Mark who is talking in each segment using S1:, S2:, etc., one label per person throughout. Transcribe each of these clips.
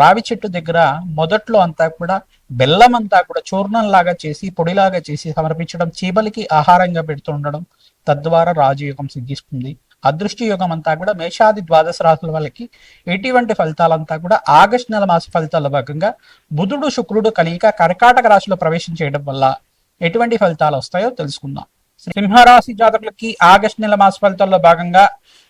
S1: రావి చెట్టు దగ్గర మొదట్లో అంతా కూడా బెల్లం అంతా కూడా చూర్ణం లాగా చేసి పొడిలాగా చేసి సమర్పించడం చీమలకి ఆహారంగా పెడుతుండడం తద్వారా రాజయోగం సిద్ధిస్తుంది. అదృష్టి యోగం అంతా కూడా మేషాది ద్వాదశ రాసుల వాళ్ళకి ఎటువంటి ఫలితాలంతా కూడా ఆగస్టు నెల మాస ఫలితాల భాగంగా బుధుడు శుక్రుడు కలియక కర్కాటక రాశిలో ప్రవేశం చేయడం వల్ల ఎటువంటి ఫలితాలు వస్తాయో తెలుసుకుందాం. సింహరాశి జాతకులకి ఆగస్ట్ నెల మాస ఫలితాల్లో భాగంగా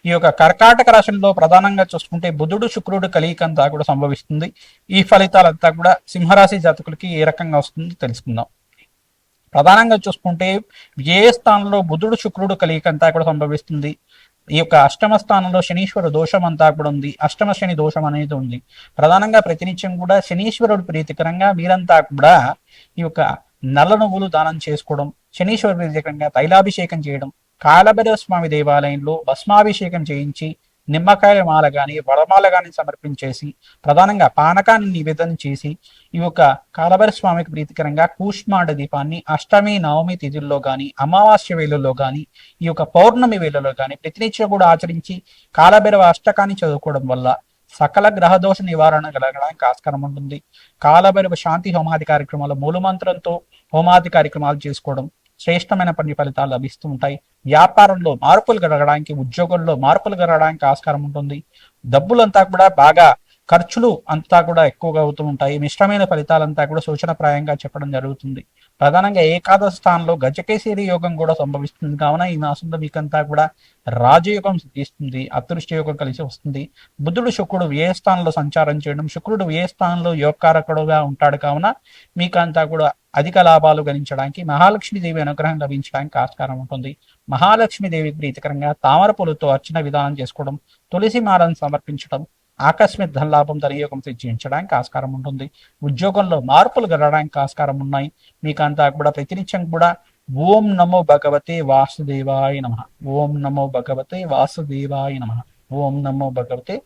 S1: ఈ యొక్క కర్కాటక రాశుల్లో ప్రధానంగా చూసుకుంటే బుధుడు శుక్రుడు కలియిక అంతా కూడా సంభవిస్తుంది. ఈ ఫలితాలంతా కూడా సింహరాశి జాతకులకి ఏ రకంగా వస్తుందో తెలుసుకుందాం. ప్రధానంగా చూసుకుంటే ఏ స్థానంలో బుధుడు శుక్రుడు కలియిక అంతా కూడా సంభవిస్తుంది? ఈ యొక్క అష్టమ స్థానంలో శనీశ్వర దోషం అంతా కూడా ఉంది. అష్టమ శని దోషం అనేది ఉంది. ప్రధానంగా ప్రతినిత్యం కూడా శనీశ్వరుడు ప్రీతికరంగా మీరంతా కూడా ఈ యొక్క నల్ల నువ్వులు దానం చేసుకోవడం శనీశ్వర ప్రీతికరంగా తైలాభిషేకం చేయడం కాలభైరవ స్వామి దేవాలయంలో భస్మాభిషేకం చేయించి నిమ్మకాయల మాల గాని వడమాల గాని సమర్పించేసి ప్రధానంగా పానకాన్ని నివేదన చేసి ఈ యొక్క కాలభైర స్వామికి ప్రీతికరంగా కూష్మాండ దీపాన్ని అష్టమి నవమి తిథుల్లో గాని అమావాస్య వేళల్లో గాని ఈ యొక్క పౌర్ణమి వేళల్లో గాని ప్రతినిత్యం కూడా ఆచరించి కాలభైరవ అష్టకాన్ని చదువుకోవడం వల్ల సకల గ్రహదోష నివారణ కలగడానికి ఆస్కారం ఉంటుంది. కాలభైరవ శాంతి హోమాది కార్యక్రమాలు మూలమంత్రంతో హోమాది కార్యక్రమాలు చేసుకోవడం శ్రేష్టమైన పని ఫలితాలు లభిస్తూ ఉంటాయి. వ్యాపారంలో మార్పులు కలగడానికి ఉద్యోగంలో మార్పులు కలగడానికి ఆస్కారం ఉంటుంది. డబ్బులంతా కూడా బాగా ఖర్చులు అంతా కూడా ఎక్కువగా అవుతూ ఉంటాయి. మిశ్రమైన ఫలితాలంతా కూడా సూచనప్రాయంగా చెప్పడం జరుగుతుంది. ప్రధానంగా ఏకాదశ స్థానంలో గజకేశ్వరి యోగం కూడా సంభవిస్తుంది. కావున ఈ మాసంలో మీకంతా కూడా రాజయోగం సిద్ధిస్తుంది. అదృష్ట యోగం కలిసి వస్తుంది. బుధుడు శుక్రుడు ఏ స్థానంలో సంచారం చేయడం శుక్రుడు ఏ స్థానంలో యోగకారకుడుగా ఉంటాడు. కావున మీకంతా కూడా అధిక లాభాలు గణించడానికి మహాలక్ష్మి దేవి అనుగ్రహం లభించడానికి ఆస్కారం ఉంటుంది. మహాలక్ష్మి దేవి ప్రీతికరంగా తామర పూలతో అర్చన విధానం చేసుకోవడం తులసి మాలను సమర్పించడం ఆకస్మిక ధనలాభం ధనయోగం తెచ్చించడానికి ఆస్కారం ఉంటుంది. ఉద్యోగంలో మార్పులు గడడానికి ఆస్కారం ఉన్నాయి. మీకంతా కూడా ప్రతినిత్యం కూడా ఓం నమో భగవతే వాసుదేవాయ నమ. ఓం నమో భగవతే వాసుదేవాయ నమ. ఓం నమో భగవతే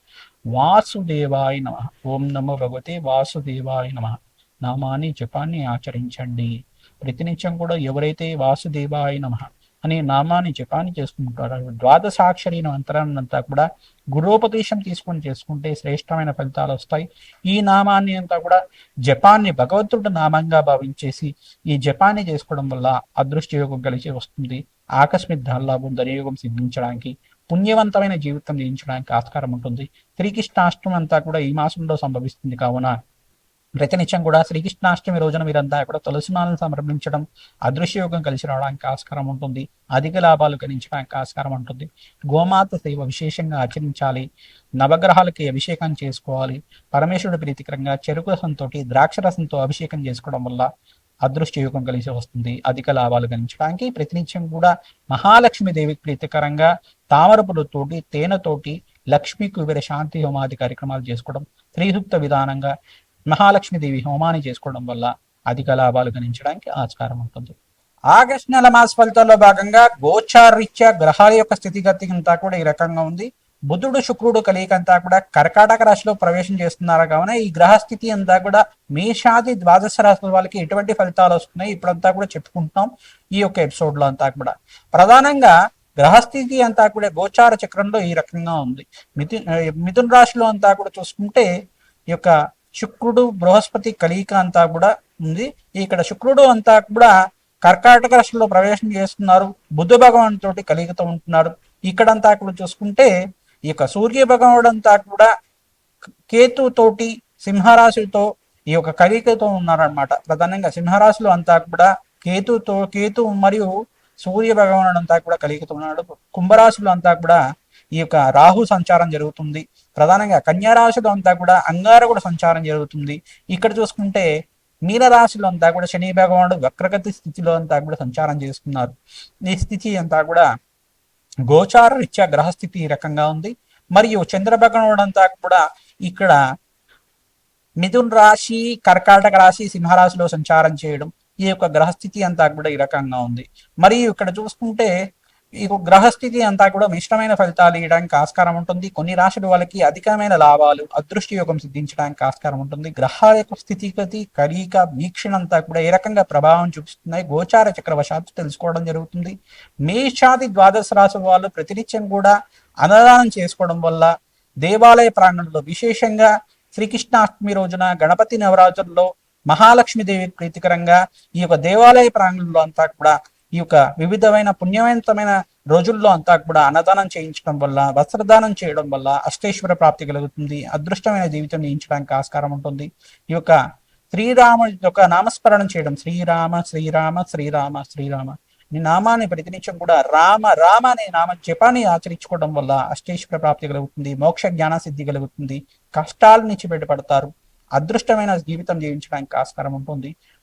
S1: వాసుదేవాయ నమ. ఓం నమో భగవతే వాసుదేవాయ నమ. నామాన్ని జపాన్ని ఆచరించండి. ప్రతినిత్యం కూడా ఎవరైతే వాసుదేవాయ నమ అనే నామాన్ని జపాన్ని చేసుకుంటారు ద్వాదశాక్షరి మంత్రాన్ని అంతా కూడా గురోపదేశం తీసుకొని చేసుకుంటే శ్రేష్టమైన ఫలితాలు వస్తాయి. ఈ నామాన్ని అంతా కూడా జపాన్ని భగవంతుడు నామంగా భావించేసి ఈ జపాన్ని చేసుకోవడం వల్ల అదృష్ట యోగం కలిసి వస్తుంది. ఆకస్మిక ధనలాభం ధనయోగం సిద్ధించడానికి పుణ్యవంతమైన జీవితం జీవించడానికి ఆస్కారం ఉంటుంది. శ్రీకృష్ణాష్టమి అంతా కూడా ఈ మాసంలో సంభవిస్తుంది. కావున ప్రతినిత్యం కూడా శ్రీకృష్ణాష్టమి రోజున మీరంతా కూడా తులసిమాలను సమర్పించడం అదృశ్యయోగం కలిసి రావడానికి ఆస్కారం ఉంటుంది. అధిక లాభాలు గణించడానికి ఆస్కారం ఉంటుంది. గోమాత సేవ విశేషంగా ఆచరించాలి. నవగ్రహాలకి అభిషేకం చేసుకోవాలి. పరమేశ్వరుడు ప్రీతికరంగా చెరుకు రసంతో ద్రాక్ష రసంతో అభిషేకం చేసుకోవడం వల్ల అదృష్టయోగం కలిసి వస్తుంది. అధిక లాభాలు గణించడానికి ప్రతినిత్యం కూడా మహాలక్ష్మి దేవికి ప్రీతికరంగా తామరపులతోటి తేనెతోటి లక్ష్మీ కుబేర శాంతి హోమాది కార్యక్రమాలు చేసుకోవడం త్రిసూక్త విధానంగా మహాలక్ష్మీదేవి హోమాన్ని చేసుకోవడం వల్ల అధిక లాభాలు గణించడానికి ఆస్కారం ఉంటుంది. ఆగస్ట్ నెల మాస ఫలితాల్లో భాగంగా గోచారీత్యా గ్రహాల యొక్క స్థితిగతి అంతా కూడా ఈ రకంగా ఉంది. బుధుడు శుక్రుడు కలియక అంతా కూడా కర్కాటక రాశిలో ప్రవేశం చేస్తున్నారు కావున ఈ గ్రహస్థితి అంతా కూడా మేషాది ద్వాదశ రాశుల వాళ్ళకి ఎటువంటి ఫలితాలు వస్తున్నాయి ఇప్పుడంతా కూడా చెప్పుకుంటున్నాం ఈ యొక్క ఎపిసోడ్లో అంతా కూడా. ప్రధానంగా గ్రహస్థితి అంతా కూడా గోచార చక్రంలో ఈ రకంగా ఉంది. మిథు మిథున్ రాశిలో అంతా కూడా చూసుకుంటే ఈ యొక్క శుక్రుడు బృహస్పతి కలియిక అంతా కూడా ఉంది. ఇక్కడ శుక్రుడు అంతా కూడా కర్కాటక రాశిలో ప్రవేశం చేస్తున్నారు. బుద్ధ భగవాన్ తోటి కలిగితో ఉంటున్నారు ఇక్కడంతా కూడా చూసుకుంటే ఈ యొక్క సూర్య భగవానుడు అంతా కూడా కేతు తోటి సింహరాశితో ఈ యొక్క కలికతో ఉన్నారనమాట ప్రధానంగా సింహరాశిలో అంతా కూడా కేతుతో కేతు మరియు సూర్య భగవానుడు అంతా కూడా కలిగితో ఉన్నాడు. కుంభరాశిలో అంతా కూడా ఈ యొక్క రాహు సంచారం జరుగుతుంది. ప్రధానంగా కన్యారాశిలో అంతా కూడా అంగారకుడు సంచారం జరుగుతుంది. ఇక్కడ చూసుకుంటే మీనరాశిలో అంతా కూడా శని భగవానుడు వక్రగతి స్థితిలో అంతా కూడా సంచారం చేస్తున్నారు. ఈ స్థితి అంతా కూడా గోచార రీత్యా గ్రహస్థితి ఈ రకంగా ఉంది. మరియు చంద్రభగవానుడు అంతా కూడా ఇక్కడ మిథున్ రాశి కర్కాటక రాశి సింహరాశిలో సంచారం చేయడం ఈ యొక్క గ్రహస్థితి అంతా కూడా ఈ రకంగా ఉంది. మరియు ఇక్కడ చూసుకుంటే ఈ గ్రహస్థితి అంతా కూడా మిశ్రమైన ఫలితాలు ఇవ్వడానికి ఆస్కారం ఉంటుంది. కొన్ని రాశుల వాళ్ళకి అధికమైన లాభాలు అదృష్టి యోగం సిద్ధించడానికి ఆస్కారం ఉంటుంది. గ్రహాల యొక్క స్థితిగతి కలియిక వీక్షణ అంతా కూడా ఏ రకంగా ప్రభావం చూపిస్తున్నాయి? గోచార చక్రవశాత్తు తెలుసుకోవడం జరుగుతుంది. మేషాది ద్వాదశ రాశి వాళ్ళు ప్రతినిత్యం కూడా అన్నదానం చేసుకోవడం వల్ల దేవాలయ ప్రాంగణంలో విశేషంగా శ్రీకృష్ణాష్టమి రోజున గణపతి నవరాత్రుల్లో మహాలక్ష్మీదేవి ప్రీతికరంగా ఈ యొక్క దేవాలయ ప్రాంగణంలో అంతా కూడా ఈ యొక్క వివిధమైన పుణ్యవంతమైన రోజుల్లో అంతా కూడా అన్నదానం చేయించడం వల్ల వస్త్రదానం చేయడం వల్ల అష్టేశ్వర ప్రాప్తి కలుగుతుంది అదృష్టమైన జీవితం నియించడానికి ఆస్కారం ఉంటుంది. ఈ యొక్క శ్రీరామ యొక్క నామస్మరణం చేయడం శ్రీరామ శ్రీరామ శ్రీరామ శ్రీరామ ఈ నామాన్ని ప్రతినిత్యం కూడా రామ రామ అనే నామ జపాన్ని ఆచరించుకోవడం వల్ల అష్టేశ్వర ప్రాప్తి కలుగుతుంది మోక్ష జ్ఞాన సిద్ధి కలుగుతుంది కష్టాల నుంచి బయటపడతారు అదృష్టమైన జీవితం జీవించడానికి ఆస్కారం ఉంటుంది.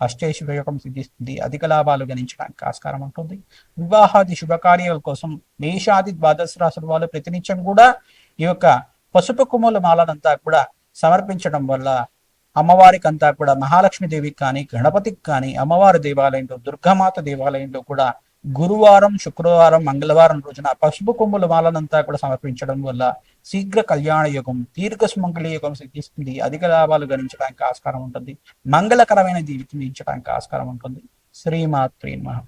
S1: అష్టైశ్వర్యకం సిద్ధిస్తుంది. అధిక లాభాలు గణించడానికి ఆస్కారం ఉంటుంది. వివాహాది శుభకార్యాల కోసం మేషాది ద్వాదశ రాశుల వాళ్ళు ప్రతినిత్యం కూడా ఈ యొక్క పసుపు కుమ్ముల మాలనంతా కూడా సమర్పించడం వల్ల అమ్మవారికి అంతా కూడా మహాలక్ష్మి దేవికి కానీ గణపతికి కానీ అమ్మవారి దేవాలయంలో దుర్గామాత దేవాలయంలో కూడా గురువారం శుక్రవారం మంగళవారం రోజున పసుపు కొమ్ముల మాలనంతా కూడా సమర్పించడం వల్ల శీఘ్ర కళ్యాణ యుగం దీర్ఘ సుమంగళి యుగం సిద్ధిస్తుంది. అధిక లాభాలు గణించడానికి ఆస్కారం ఉంటుంది. మంగళకరమైన జీవితం జీవించడానికి ఆస్కారం ఉంటుంది. శ్రీమాత్రీ మహా